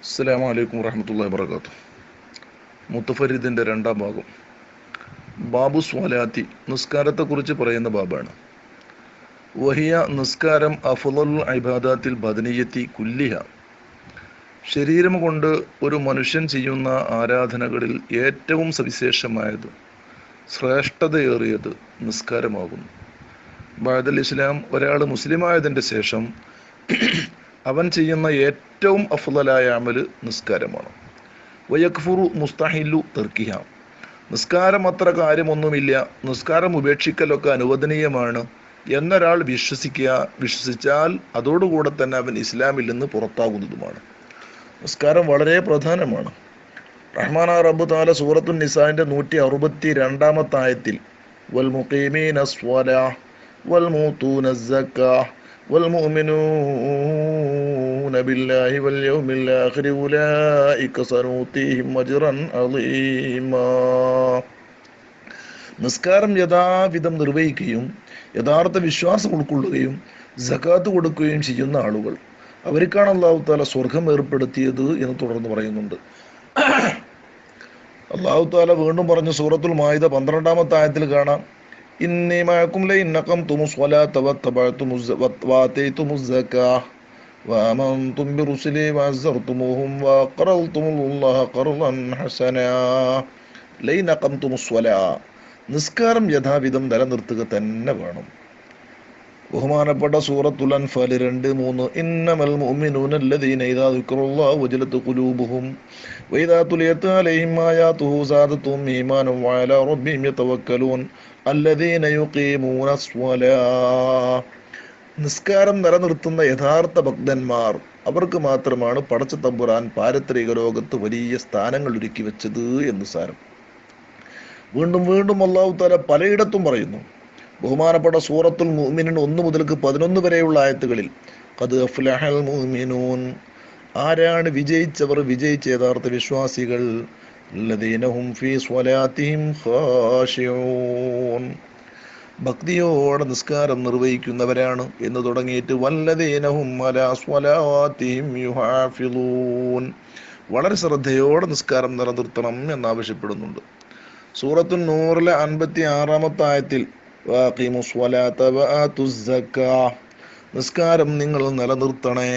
അസ്സലാമു വലൈക്കും വറഹമത്തല്ലാ വാബർക്കാത്തു മുത്തഫരീദിന്റെ രണ്ടാം ഭാഗം. ബാബു സ്വാലാത്തി നിസ്കാരത്തെക്കുറിച്ച് പറയുന്ന ബാബാണ്. വഹിയ നിസ്കാരം അഫുലുൽ അബാദാത്തിൽ ബദനീയത്തി കുല്ലിഹ. ശരീരം കൊണ്ട് ഒരു മനുഷ്യൻ ചെയ്യുന്ന ആരാധനകളിൽ ഏറ്റവും സവിശേഷമായത് ശ്രേഷ്ഠതയേറിയത് നിസ്കാരമാകുന്നു. ബാദൽ ഇസ്ലാം ഒരാൾ മുസ്ലിമായതിന്റെ ശേഷം അവൻ ചെയ്യുന്ന ഏറ്റവും അഫുതലായ അമൽ നിസ്കാരമാണ്. വയക്ഫുറു മുസ്തഹില്ലു തെർക്കിഹ. നിസ്കാരം അത്ര കാര്യമൊന്നുമില്ല. നിസ്കാരം ഉപേക്ഷിക്കലൊക്കെ അനുവദനീയമാണ്. എന്നൊരാൾ വിശ്വസിക്കുക വിശ്വസിച്ചാൽ അതോടുകൂടെ തന്നെ അവൻ ഇസ്ലാമിൽ നിന്ന് പുറത്താകുന്നതുമാണ്. നിസ്കാരം വളരെ പ്രധാനമാണ്. റഹ്മാന റബ്ബു താല സൂറത്തു നിസാന്റെ നൂറ്റി അറുപത്തി രണ്ടാമത്തായത്തിൽ വൽ മുഖീമീന സ്വല വൽ മൂത്തൂന والمؤمنون بالله واليوم الآخر أولئك سنؤتيهم أجرا عظيما നിസ്കാരം യഥാവിധം നിർവഹിക്കുകയും യഥാർത്ഥ വിശ്വാസം ഉൾക്കൊള്ളുകയും ജക്കാത്ത് കൊടുക്കുകയും ചെയ്യുന്ന ആളുകൾ അവർക്കാണ് അള്ളാഹു താല സ്വർഗം ഏർപ്പെടുത്തിയത് എന്ന് തുടർന്ന് പറയുന്നുണ്ട് അള്ളാഹു താല വീണ്ടും പറഞ്ഞു സൂറത്തുൽ മായുധ പന്ത്രണ്ടാമത്തെ ആയത്തിൽ കാണാം ഇന്നി മഴക്കും ലൈ ഇന്നക്കം തുമുസ് വലാത്ത വത്തബഅ്തുമുസ് സക്കാഹ് وآمنتم برسلي وعزرتموهم وقرضتم الله قرضا حسنا لئن أقمتم الصلاة നിസ്കാരം യഥാവിധം നിലനിർത്തുക തന്നെ വേണം ബഹുമാനപ്പെട്ട സൂറത്തുൽ അൻഫാൽ രണ്ട് മൂന്ന് ഇന്നമൽ മുഅ്മിനൂന അല്ലദീന ഇദാ ദുക്റുല്ലാഹു വജലത് ഖുലൂബുഹും വഇദാ തുലിയത് അലൈഹിം ആയാതുഹു സാദത്തുഹും ഈമാനം വഅലാ റബ്ബിഹിം യതവക്കലൂൻ അല്ലദീന യുഖീമൂന സ്വലാ. നിസ്കാരം നിലനിർത്തുന്ന യഥാർത്ഥ ഭക്തന്മാർ അവർക്ക് മാത്രമാണ് പടച്ച തമ്പുരാൻ പാരത്രിക ലോകത്ത് വലിയ സ്ഥാനങ്ങൾ ഒരുക്കി വെച്ചത് എന്ന് സാരം. വീണ്ടും വീണ്ടും അള്ളാഹു താല പലയിടത്തും പറയുന്നു. ബഹുമാനപ്പെട്ട സൂറത്തുൽ മുഅ്മിനിൻ ഒന്ന് മുതൽക്ക് പതിനൊന്ന് വരെയുള്ള ആയത്തുകളിൽ ഖദ് അഫ്ലഹൽ മുഅ്മിനൂൻ. ആരാണ് വിജയിച്ചവർ വിജയിച്ച യഥാർത്ഥ വിശ്വാസികൾ? ലദീനഹും ഫീ സ്വലാത്തിഹിം ഖാശിഊൻ ഭക്തിയോടെ നിസ്കാരം നിർവഹിക്കുന്നവരാണ് എന്ന് തുടങ്ങിയിട്ട് വല്ലതീനഹും അലാ സ്വലാത്തിഹിം വളരെ ശ്രദ്ധയോടെ നിസ്കാരം നിലനിർത്തണം എന്നാവശ്യപ്പെടുന്നുണ്ട്. സൂറത്തു നൂറിലെ അൻപത്തി ആറാമത്തെ ആയത്തിൽ നിസ്കാരം നിങ്ങൾ നിലനിർത്തണേ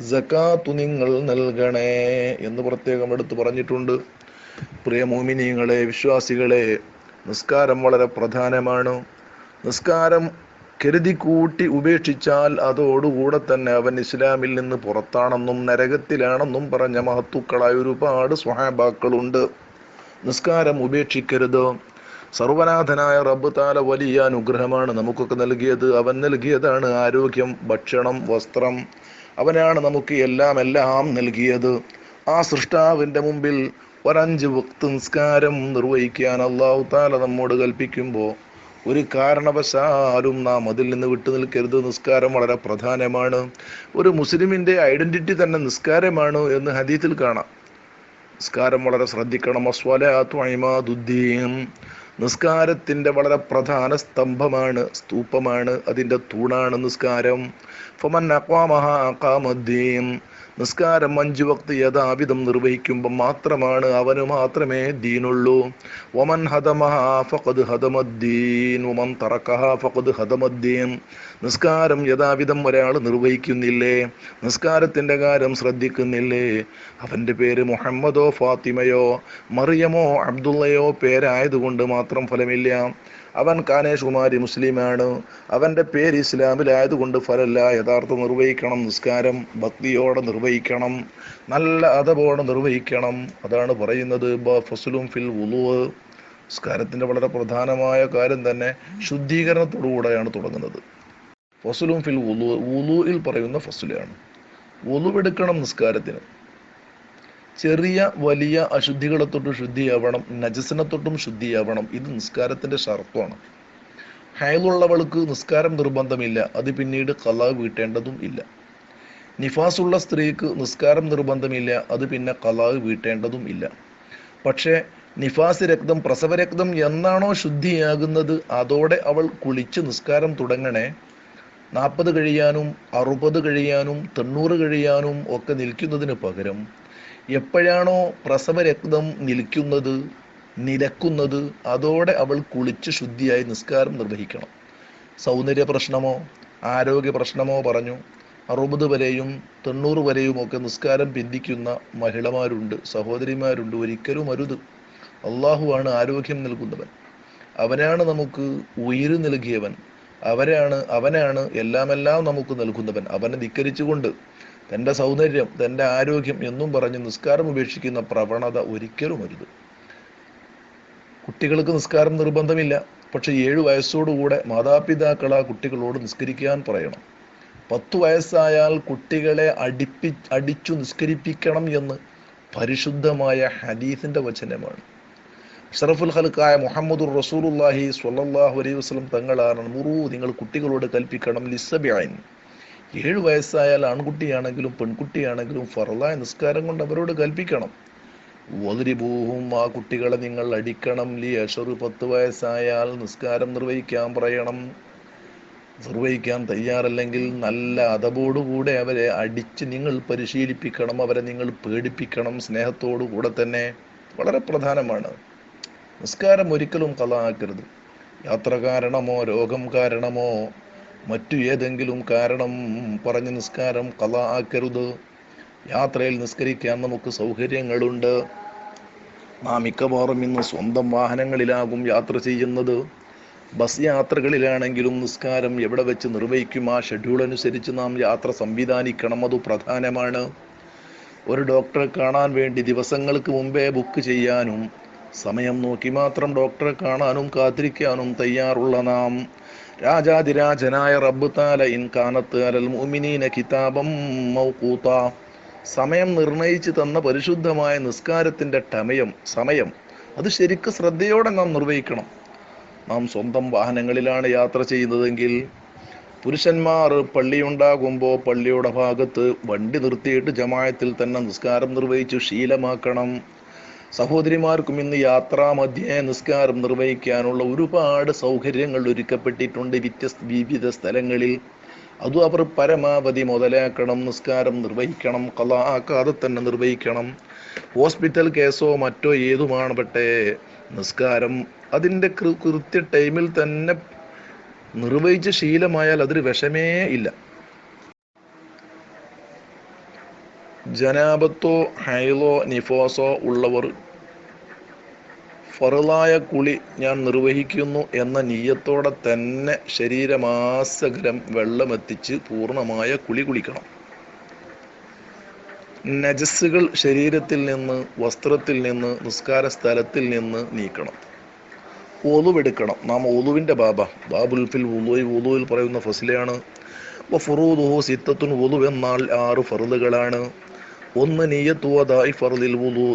ജക്കാത്തു നിങ്ങൾ നൽകണേ എന്ന് പ്രത്യേകം എടുത്തു പറഞ്ഞിട്ടുണ്ട്. പ്രിയ മോമിനിയങ്ങളെ വിശ്വാസികളെ നിസ്കാരം വളരെ പ്രധാനമാണ്. നിസ്കാരം കരുതി കൂട്ടി ഉപേക്ഷിച്ചാൽ അതോടുകൂടെ തന്നെ അവൻ ഇസ്ലാമിൽ നിന്ന് പുറത്താണെന്നും നരകത്തിലാണെന്നും പറഞ്ഞ മഹത്തുക്കളായ ഒരുപാട് സ്വഹാബാക്കളുണ്ട്. നിസ്കാരം ഉപേക്ഷിക്കരുത്. സർവനാഥനായ റബ്ബ് താല വലിയ അനുഗ്രഹമാണ് നമുക്കൊക്കെ നൽകിയത്. അവൻ നൽകിയതാണ് ആരോഗ്യം ഭക്ഷണം വസ്ത്രം. അവനാണ് നമുക്ക് എല്ലാം എല്ലാം നൽകിയത്. ആ സൃഷ്ടാവിന്റെ മുമ്പിൽ ഒരഞ്ച് വക്ത് നിസ്കാരം നിർവഹിക്കാൻ അള്ളാഹു താല നമ്മോട് കൽപ്പിക്കുമ്പോൾ ഒരു കാരണവശാലും നാം അതിൽ നിന്ന് വിട്ടു നിൽക്കരുത്. നിസ്കാരം വളരെ പ്രധാനമാണ്. ഒരു മുസ്ലിമിന്റെ ഐഡന്റിറ്റി തന്നെ നിസ്കാരമാണ് എന്ന് ഹദീത്തിൽ കാണാം. നിസ്കാരം വളരെ ശ്രദ്ധിക്കണം. അസ്വലാത്തു അഴിമാദുദ്ദീൻ നിസ്കാരത്തിന്റെ വളരെ പ്രധാന സ്തംഭമാണ് സ്തൂപമാണ് അതിന്റെ തൂണാണ് നിസ്കാരം. ഫമൻ അക്വാമഹ അക്കാമദ്ദീൻ നിസ്കാരം അഞ്ചു വക്ത് യഥാവിധം നിർവഹിക്കുമ്പോൾ മാത്രമാണ് അവന് മാത്രമേ ദീനുള്ളൂ. ഒമൻ ഹദമഹ ഫഖദ് ഹദമദ്ദീൻ ഒമൻ തറക്കഹ ഫഖദ് ഹദമദ്ദീൻ. നിസ്കാരം യഥാവിധം ഒരാൾ നിർവഹിക്കുന്നില്ലേ? നിസ്കാരത്തിന്റെ കാര്യം ശ്രദ്ധിക്കുന്നില്ലേ? അവന്റെ പേര് മുഹമ്മദോ ഫാത്തിമയോ മറിയമോ അബ്ദുള്ളയോ പേരായതുകൊണ്ട് മാത്രം ഫലമില്ല. അവൻ കാനേഷ് കുമാരി മുസ്ലിമാണ്. അവന്റെ പേര് ഇസ്ലാമിലായതുകൊണ്ട് ഫലല്ല യഥാർത്ഥം നിർവഹിക്കണം നിസ്കാരം ഭക്തിയോടെ നിർവഹിക്കണം നല്ല അതവോടെ നിർവഹിക്കണം. അതാണ് പറയുന്നത് ഫസുലും ഫിൽ ഉലുവ് നിസ്കാരത്തിന്റെ വളരെ പ്രധാനമായ കാര്യം തന്നെ ശുദ്ധീകരണത്തോടുകൂടെയാണ് തുടങ്ങുന്നത്. ഫസുലും ഫിൽ ഉലു ഉലുയിൽ പറയുന്ന ഫസുലാണ് ഉലുവെടുക്കണം നിസ്കാരത്തിന്. ചെറിയ വലിയ അശുദ്ധികളെ തൊട്ട് ശുദ്ധിയാവണം നജസിനെ തൊട്ടും ശുദ്ധിയാവണം. ഇത് നിസ്കാരത്തിന്റെ ഷർത്തമാണ് ഹയലുള്ളവൾക്ക് നിസ്കാരം നിർബന്ധമില്ല. അത് പിന്നീട് കലാ വീട്ടേണ്ടതും ഇല്ല. നിഫാസുള്ള സ്ത്രീക്ക് നിസ്കാരം നിർബന്ധമില്ല. അത് പിന്നെ കലാവ് വീട്ടേണ്ടതും ഇല്ല. പക്ഷേ നിഫാസ് രക്തം പ്രസവരക്തം എന്നാണോ ശുദ്ധിയാകുന്നത് അതോടെ അവൾ കുളിച്ച് നിസ്കാരം തുടങ്ങണേ. നാൽപ്പത് കഴിയാനും അറുപത് കഴിയാനും തൊണ്ണൂറ് കഴിയാനും ഒക്കെ നിൽക്കുന്നതിന് പകരം എപ്പോഴാണോ പ്രസവരക്തം നിൽക്കുന്നത് നിലക്കുന്നത് അതോടെ അവൾ കുളിച്ച് ശുദ്ധിയായി നിസ്കാരം നിർവഹിക്കണം. സൗന്ദര്യ പ്രശ്നമോ ആരോഗ്യ പ്രശ്നമോ പറഞ്ഞു. അറുപത് വരെയും തൊണ്ണൂറ് വരെയും ഒക്കെ നിസ്കാരം പിന്തിക്കുന്ന മഹിളമാരുണ്ട് സഹോദരിമാരുണ്ട്. ഒരിക്കലും അരുത്. അള്ളാഹുവാണ് ആരോഗ്യം നൽകുന്നവൻ. അവനാണ് നമുക്ക് ഉയിര് നൽകിയവൻ. അവരാണ് അവനാണ് എല്ലാമെല്ലാം നമുക്ക് നൽകുന്നവൻ. അവനെ ധിക്കരിച്ചുകൊണ്ട് തന്റെ സൗന്ദര്യം തന്റെ ആരോഗ്യം എന്നും പറഞ്ഞ് നിസ്കാരം ഉപേക്ഷിക്കുന്ന പ്രവണത ഒരിക്കലും അരുത്. കുട്ടികൾക്ക് നിസ്കാരം നിർബന്ധമില്ല. പക്ഷെ ഏഴു വയസ്സോടുകൂടെ മാതാപിതാക്കൾ ആ കുട്ടികളോട് നിസ്കരിക്കാൻ പറയണം. പത്തു വയസ്സായാൽ കുട്ടികളെ അടിപ്പി അടിച്ചു നിസ്കരിപ്പിക്കണം എന്ന് പരിശുദ്ധമായ ഹദീസിന്റെ വചനമാണ്. ഷറഫുൽ ഹൽക്കായ മുഹമ്മദുർ റസൂലുല്ലാഹി സ്വല്ലല്ലാഹു അലൈഹി വസല്ലം തങ്ങളാണ് മുറു നിങ്ങൾ കുട്ടികളോട് കൽപ്പിക്കണം ലിസബിഐൻ ഏഴു വയസ്സായാൽ ആൺകുട്ടിയാണെങ്കിലും പെൺകുട്ടിയാണെങ്കിലും ഫറലായ നിസ്കാരം കൊണ്ട് അവരോട് കൽപ്പിക്കണം. ഒതിരിബൂഹും ആ കുട്ടികളെ നിങ്ങൾ അടിക്കണം. ലി അഷറ് പത്ത് വയസ്സായാൽ നിസ്കാരം നിർവഹിക്കാൻ പറയണം. നിർവഹിക്കാൻ തയ്യാറല്ലെങ്കിൽ നല്ല അതബോടുകൂടെ അവരെ അടിച്ച് നിങ്ങൾ പരിശീലിപ്പിക്കണം. അവരെ നിങ്ങൾ പേടിപ്പിക്കണം. സ്നേഹത്തോടു കൂടെ തന്നെ. വളരെ പ്രധാനമാണ്. നിസ്കാരം ഒരിക്കലും കലാക്കരുത് യാത്ര കാരണമോ രോഗം കാരണമോ മറ്റു ഏതെങ്കിലും കാരണം പറഞ്ഞ് നിസ്കാരം കല ആക്കരുത്. യാത്രയിൽ നിസ്കരിക്കാൻ നമുക്ക് സൗകര്യങ്ങളുണ്ട്. നാം മിക്കവാറും ഇന്ന് സ്വന്തം വാഹനങ്ങളിലാകും യാത്ര ചെയ്യുന്നത്. ബസ് യാത്രകളിലാണെങ്കിലും നിസ്കാരം എവിടെ വെച്ച് നിർവഹിക്കും? ആ ഷെഡ്യൂൾ അനുസരിച്ച് നാം യാത്ര സംവിധാനിക്കണം. അത് പ്രധാനമാണ്. ഒരു ഡോക്ടറെ കാണാൻ വേണ്ടി ദിവസങ്ങൾക്ക് മുമ്പേ ബുക്ക് ചെയ്യാനും സമയം നോക്കി മാത്രം ഡോക്ടറെ കാണാനും കാത്തിരിക്കാനും തയ്യാറുള്ള നാം രാജാതിരാജനായ റബ്ബ് താല ഇൻ കാനത്ത് അലൽ മുഅ്മിനീന കിതാബം മൗഖൂത. സമയം നിർണയിച്ചു തന്ന പരിശുദ്ധമായ നിസ്കാരത്തിന്റെ ടമയം സമയം. അത് ശരിക്കും ശ്രദ്ധയോടെ നാം നിർവഹിക്കണം. നാം സ്വന്തം വാഹനങ്ങളിലാണ് യാത്ര ചെയ്യുന്നതെങ്കിൽ പുരുഷന്മാർ പള്ളിയുണ്ടാകുമ്പോൾ പള്ളിയുടെ ഭാഗത്ത് വണ്ടി നിർത്തിയിട്ട് ജമായത്തിൽ തന്നെ നിസ്കാരം നിർവഹിച്ചു ശീലമാക്കണം. സഹോദരിമാർക്കും ഇന്ന് യാത്രാമധ്യേ നിസ്കാരം നിർവഹിക്കാനുള്ള ഒരുപാട് സൗകര്യങ്ങൾ ഒരുക്കപ്പെട്ടിട്ടുണ്ട് വ്യത്യസ്ത വിവിധ സ്ഥലങ്ങളിൽ. അതും അവർ പരമാവധി മുതലാക്കണം നിസ്കാരം നിർവഹിക്കണം കലാക്കാതെ തന്നെ നിർവഹിക്കണം. ഹോസ്പിറ്റൽ കേസോ മറ്റോ ഏതുമാണ് ഏതുമാണപ്പെട്ടെ നിസ്കാരം അതിന്റെ കൃത്യ ടൈമിൽ തന്നെ നിർവഹിച്ച് ശീലമായാൽ അതൊരു വിഷമേ ഇല്ല. ജനാപത്തോ ഹൈലോ നിഫോസോ ഉള്ളവർ ഫറുലായ കുളി ഞാൻ നിർവഹിക്കുന്നു എന്ന നീയത്തോടെ തന്നെ ശരീരമാസകരം വെള്ളമെത്തിച്ച് പൂർണമായ കുളി കുളിക്കണം. നജസ്സുകൾ ശരീരത്തിൽ നിന്ന് വസ്ത്രത്തിൽ നിന്ന് നിസ്കാര സ്ഥലത്തിൽ നിന്ന് നീക്കണം. ഒലുവെടുക്കണം. നാം ഒലുവിന്റെ ബാബ. ബാബുൽ ഫിൽ ഉലുവി ഉലുവിൽ പറയുന്ന ഫസിലാണ് ഫുറൂദുഹു സിത്തത്തുൻ ഉലു എന്നാൽ ആറ് ഫറുദുകളാണ് ഒന്ന് നീയത്തുവതായി ഫറുദിൽ ഉലു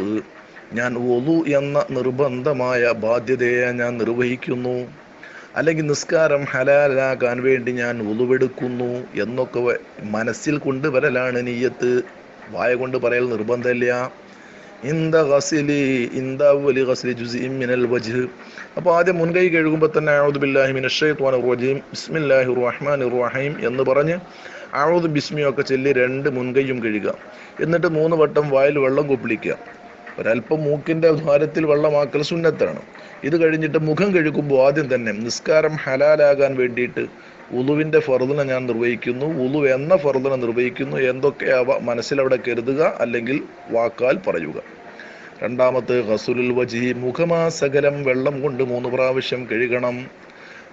ഞാൻ ഒലു എന്ന നിർബന്ധമായ ബാധ്യതയെ ഞാൻ നിർവഹിക്കുന്നു. അല്ലെങ്കിൽ നിസ്കാരം ഹലാലാക്കാൻ വേണ്ടി ഞാൻ ഉളുവെടുക്കുന്നു എന്നൊക്കെ മനസ്സിൽ കൊണ്ടുവരലാണ് നീയത്ത് വായ കൊണ്ട് പറയൽ നിർബന്ധമില്ല. ഇന്ത ഗസിലി ഇന്ത വലി ഗസിലി ജുസി മിനൽ വജ്ഹ്. അപ്പോൾ ആദ്യം മുൻകൈ കഴുകുമ്പോൾ തന്നെ അഊദു ബില്ലാഹി മിനശ് ശൈത്വാനിർ റജീം ബിസ്മില്ലാഹിർ റഹ്മാനിർ റഹീം എന്ന് പറഞ്ഞ് അഊദു ബിസ്മിയൊക്കെ ചൊല്ലി രണ്ട് മുൻകൈയും കഴുകുക. എന്നിട്ട് മൂന്ന് വട്ടം വായിൽ വെള്ളം കൊപ്പിളിക്കുക. ഒരല്പം മൂക്കിന്റെ ദ്വാരത്തിൽ വെള്ളമാക്കൽ സുന്നത്താണ്. ഇത് കഴിഞ്ഞിട്ട് മുഖം കഴുകുമ്പോൾ ആദ്യം തന്നെ നിസ്കാരം ഹലാലാകാൻ വേണ്ടിയിട്ട് ഉളുവിന്റെ ഫർദിനെ ഞാൻ നിർവഹിക്കുന്നു. ഉളു എന്ന ഫർദിനെ നിർവഹിക്കുന്നു. എന്തൊക്കെയാവ മനസ്സിലവിടെ കരുതുക അല്ലെങ്കിൽ വാക്കാൽ പറയുക. രണ്ടാമത്തെ ഹസുലുൽ വജി മുഖമാസകലം വെള്ളം കൊണ്ട് മൂന്ന് പ്രാവശ്യം കഴുകണം.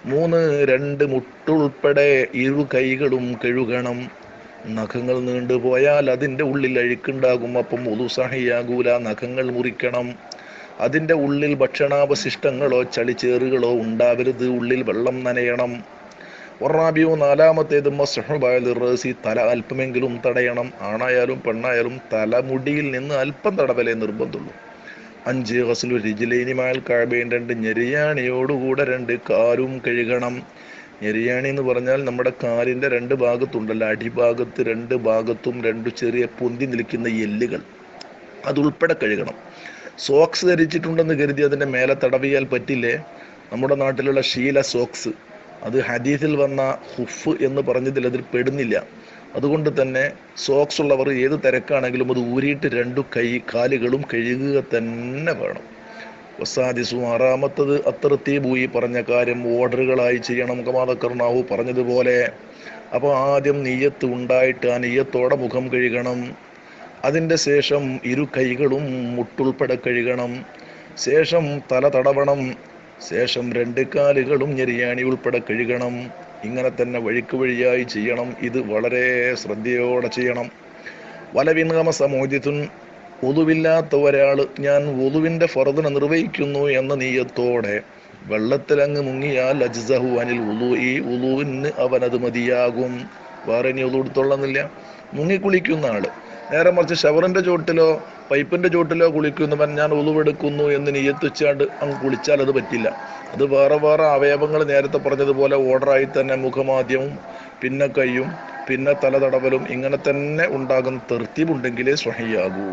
മൂന്ന് രണ്ട് മുട്ടുൾപ്പെടെ ഇരു കൈകളും കഴുകണം. നഖങ്ങൾ നീണ്ടുപോയാൽ അതിന്റെ ഉള്ളിൽ അഴുക്കുണ്ടാകും. അപ്പം ഉതുസഹിയാകൂല നഖങ്ങൾ മുറിക്കണം. അതിന്റെ ഉള്ളിൽ ഭക്ഷണാവശിഷ്ടങ്ങളോ ചളിച്ചേറുകളോ ഉണ്ടാവരുത്. ഉള്ളിൽ വെള്ളം നനയണം. ഒറാബിയോ നാലാമത്തേത് റേസി തല അല്പമെങ്കിലും തടയണം. ആണായാലും പെണ്ണായാലും തലമുടിയിൽ നിന്ന് അല്പം തടവലേ നിർബന്ധമുള്ളൂ. അഞ്ച് ഹസ്ലു രജിലേനിമാൽ കാബേൻ രണ്ട് ഞെരിയാണിയോടുകൂടെ രണ്ട് കാലും കഴുകണം. ഞെരിയാണി എന്ന് പറഞ്ഞാൽ നമ്മുടെ കാലിന്റെ രണ്ട് ഭാഗത്തുണ്ടല്ലോ അടിഭാഗത്ത് രണ്ട് ഭാഗത്തും രണ്ട് ചെറിയ പൊന്തി നിൽക്കുന്ന എല്ലുകൾ. അതുൾപ്പെടെ കഴുകണം. സോക്സ് ധരിച്ചിട്ടുണ്ടെന്ന് കരുതി അതിന്റെ മേലെ തടവിയാൽ പറ്റില്ലേ? നമ്മുടെ നാട്ടിലുള്ള ശീല സോക്സ്. അത് ഹദീസിൽ വന്ന ഹുഫ് എന്ന് പറഞ്ഞതിൽ അതിൽ പെടുന്നില്ല. അതുകൊണ്ട് തന്നെ സോക്സ് ഉള്ളവർ ഏത് തിരക്കാണെങ്കിലും അത് ഊരിയിട്ട് രണ്ടു കൈ കാലുകളും കഴുകുക തന്നെ വേണം. വസാദിസു ആറാമത്തത് അത്തർത്തീബൂയി പറഞ്ഞ കാര്യം ഓർഡറുകളായി ചെയ്യണം കമാതക്കർണാവു പറഞ്ഞതുപോലെ. അപ്പോൾ ആദ്യം നെയ്യത്ത് ഉണ്ടായിട്ട് ആ നെയ്യത്തോടെ മുഖം കഴുകണം. അതിന്റെ ശേഷം ഇരു കൈകളും മുട്ടുൾപ്പെടെ കഴുകണം. ശേഷം തല തടവണം. ശേഷം രണ്ട് കാലുകളും ഞെരിയാണി ഉൾപ്പെടെ കഴുകണം. ഇങ്ങനെ തന്നെ വഴിക്ക് വഴിയായി ചെയ്യണം. ഇത് വളരെ ശ്രദ്ധയോടെ ചെയ്യണം. വലവിനാമ സമോചിത്തുൻ ഒതുവില്ലാത്ത ഒരാൾ ഞാൻ ഒതുവിന്റെ ഫറദിനെ നിർവഹിക്കുന്നു എന്ന നീയത്തോടെ വെള്ളത്തിലങ്ങ് മുങ്ങിയാൽ അജ്സഹു അനിൽ ഉളു ഈ ഉളുവിന് അവനത് മതിയാകും. വേറെ ഇനി ഉളു എടുത്തോളന്നില്ല. മുങ്ങിക്കുളിക്കുന്ന ആൾ. നേരെ മറിച്ച് ഷവറിന്റെ ചോട്ടിലോ പൈപ്പിന്റെ ചോട്ടിലോ കുളിക്കുന്നവൻ ഞാൻ ഉളുവെടുക്കുന്നു എന്ന് നിയത്തിച്ചാണ്ട് അങ്ങ് കുളിച്ചാൽ അത് പറ്റില്ല. അത് വേറെ വേറെ അവയവങ്ങൾ നേരത്തെ പറഞ്ഞതുപോലെ ഓർഡറായി തന്നെ മുഖമാദ്യവും പിന്നെ കൈയും പിന്നെ തലതടവലും ഇങ്ങനെ തന്നെ ഉണ്ടാകുന്ന തെർത്തീബുണ്ടെങ്കിലേ സ്വഹയാകൂ.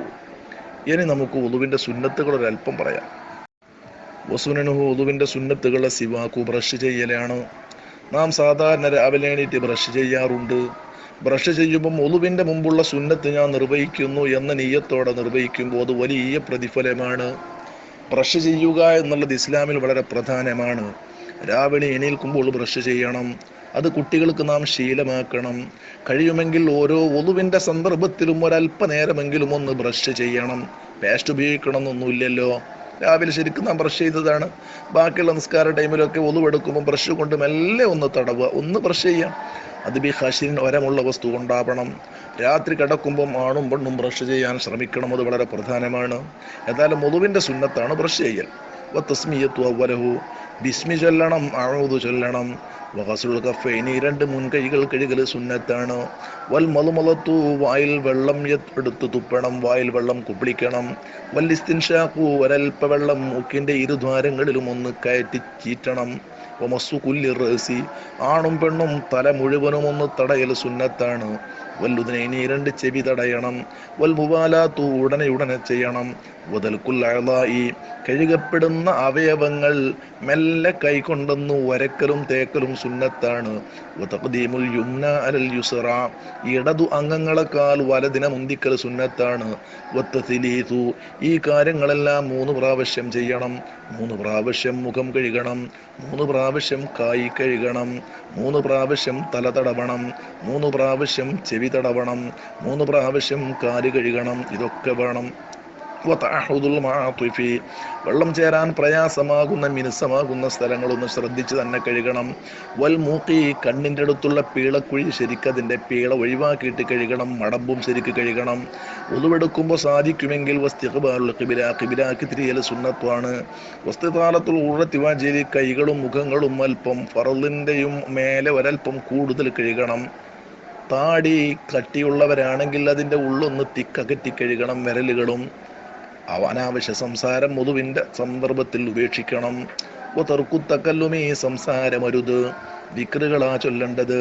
ഇനി നമുക്ക് ഉളുവിന്റെ സുന്നത്തുകൾ ഒരല്പം പറയാം. വസുനനുഹു ഉളുവിന്റെ സുന്നത്തുകളെ സിവാക്കു ബ്രഷ് ചെയ്യലാണ്. നാം സാധാരണ രാവിലെ എണീറ്റ് ബ്രഷ് ചെയ്യാറുണ്ട്. ബ്രഷ് ചെയ്യുമ്പം ഒളുവിന്റെ മുമ്പുള്ള സുന്നത്ത് ഞാൻ നിർവഹിക്കുന്നു എന്ന നീയത്തോടെ നിർവഹിക്കുമ്പോൾ അത് വലിയ പ്രതിഫലമാണ്. ബ്രഷ് ചെയ്യുക എന്നുള്ളത് ഇസ്ലാമിൽ വളരെ പ്രധാനമാണ്. രാവിലെ എണീൽക്കുമ്പോൾ ബ്രഷ് ചെയ്യണം. അത് കുട്ടികൾക്ക് നാം ശീലമാക്കണം. കഴിയുമെങ്കിൽ ഓരോ ഒതുവിന്റെ സന്ദർഭത്തിലും ഒരല്പനേരമെങ്കിലും ഒന്ന് ബ്രഷ് ചെയ്യണം. പേസ്റ്റ് ഉപയോഗിക്കണം എന്നൊന്നുമില്ലല്ലോ രാവിലെ ശരിക്കും നാം ബ്രഷ് ചെയ്തതാണ്. ബാക്കിയുള്ള നിസ്കാര ടൈമിലൊക്കെ ഒതുവെടുക്കുമ്പോൾ ബ്രഷ് കൊണ്ട് മെല്ലെ ഒന്ന് തടവുക. ഒന്ന് ബ്രഷ് ചെയ്യാം. അത് ബി ഹഷിൻ ഒരമുള്ള വസ്തു ഉണ്ടാവണം രാത്രി കിടക്കുമ്പം ആണും പെണ്ണും ബ്രഷ് ചെയ്യാൻ ശ്രമിക്കണം. അത് വളരെ പ്രധാനമാണ്. ഏതായാലും ഒതുവിന്റെ സുന്നത്താണ് ബ്രഷ് ചെയ്യൽ. വ തസ്മിയത്തു അവലഹു ബിസ്മി ചൊല്ലണം അഴുതു ചൊല്ലണം വഹസുൽ കഫൈനി രണ്ട് മുൻകൈകൾ കഴുകൽ സുന്നത്താണ്. വൽ മലുമലത്തു വായിൽ വെള്ളം എടുത്ത് തുപ്പണം വായിൽ വെള്ളം കുപ്പിളിക്കണം. വല്ലിസ്തിൻഷാക്കു ഒരൽപ്പ വെള്ളം മൂക്കിന്റെ ഇരുദ്വാരങ്ങളിലും ഒന്ന് കയറ്റി ചീറ്റണം. ഒമസ്സു കുല്ലി റേസി ആണും പെണ്ണും തല മുഴുവനും ഒന്ന് തടയൽ സുന്നത്താണ്. വല്ലുതിനെ രണ്ട് ചെവി തടയണം. വൽ മുബാലാത്തു ഉടനെ ഉടനെ ചെയ്യണം. വതൽക്കുല്ലായി കഴുകപ്പെടുന്ന അവയവങ്ങൾ മെല്ലെ കൈകൊണ്ടെന്ന് വരക്കലും തേക്കലും സുന്നത്താണ്. വതഖ്ദീമുൽ യുംന അലൽ യുസറ ഇടതു അംഗങ്ങളെക്കാൾ വലതിനെ മുന്തിക്കൽ സുന്നത്താണ്. വത്തസിലീതു ഈ കാര്യങ്ങളെല്ലാം മൂന്ന് പ്രാവശ്യം ചെയ്യണം. മൂന്ന് പ്രാവശ്യം മുഖം കഴുകണം. മൂന്ന് പ്രാവശ്യം കായ് കഴുകണം. മൂന്ന് പ്രാവശ്യം തല തടവണം. മൂന്ന് പ്രാവശ്യം ചെവി തടവണം മൂന്ന് പ്രാവശ്യം കാൽ കഴുകണം. ഇതൊക്കെ വേണം. വെള്ളം ചേരാൻ പ്രയാസമാകുന്ന മിനുസമാകുന്ന സ്ഥലങ്ങളൊന്ന് ശ്രദ്ധിച്ച് തന്നെ കഴുകണം. വൽ മൂക്കി കണ്ണിന്റെ അടുത്തുള്ള പീളക്കുഴി ശരിക്കതിന്റെ പീള ഒഴിവാക്കിയിട്ട് കഴുകണം. മടമ്പും ശരിക്ക് കഴുകണം. ഒതുവെടുക്കുമ്പോൾ സാധിക്കുമെങ്കിൽ വസ്തിഖ്ബാലുൽ ഖിബില. ഖിബിലാക്കി തിരിയൽ സുന്നത്വാണ് വസ്തുതാലത്തിൽ ഉഴത്തിവാചേരി കൈകളും മുഖങ്ങളും അല്പം ഫറലിന്റെയും മേലെ ഒരൽപ്പം കൂടുതൽ കഴുകണം. താടി കട്ടിയുള്ളവരാണെങ്കിൽ അതിന്റെ ഉള്ളൊന്ന് തിക്കകറ്റി കഴുകണം വിരലുകളും അവനാവശ്യ സംസാരം മുതുവിന്റെ സന്ദർഭത്തിൽ ഉപേക്ഷിക്കണം. തർക്കുത്തക്കല്ലുമേ സംസാരമരുത്. വിക്രുകളാ ചൊല്ലേണ്ടത്.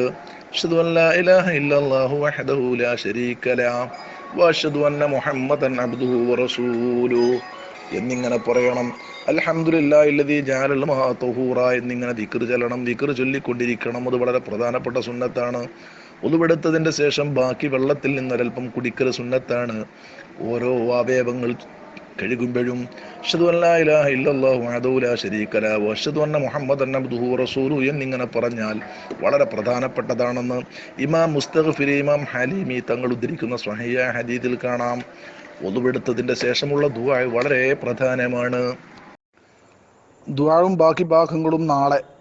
എന്നിങ്ങനെ പറയണം. തഹൂറ എന്നിങ്ങനെ ദിക്ർ ചൊല്ലണം. ദിക്ർ ചൊല്ലിക്കൊണ്ടിരിക്കണം. അത് വളരെ പ്രധാനപ്പെട്ട സുന്നത്താണ്. ഉളുവെടുത്തതിന്റെ ശേഷം ബാക്കി വെള്ളത്തിൽ നിന്നൊരൽപ്പം കുടിക്കൽ സുന്നത്താണ്. ഓരോ അവയവങ്ങൾ കഴുകുമ്പോഴും അഷ്ഹദു അൻ ലാ ഇലാഹ ഇല്ലല്ലാഹു വഹദഹു ലാ ശരീക ല അന്ന മുഹമ്മദൻ അബ്ദുഹു വറസൂലുഹു എന്നിങ്ങനെ പറഞ്ഞാൽ വളരെ പ്രധാനപ്പെട്ടതാണെന്ന് ഇമാം മുസ്തഗ്ഫിർ ഇമാം ഹലീമി തങ്ങൾ ഉദ്ധരിക്കുന്ന സ്വഹയ്യ ഹദീദിൽ കാണാം. ഒതുവെടുത്തതിന്റെ ശേഷമുള്ള ദുആ വളരെ പ്രധാനമാണ്. ദുവാഴും ബാക്കി ഭാഗങ്ങളും നാളെ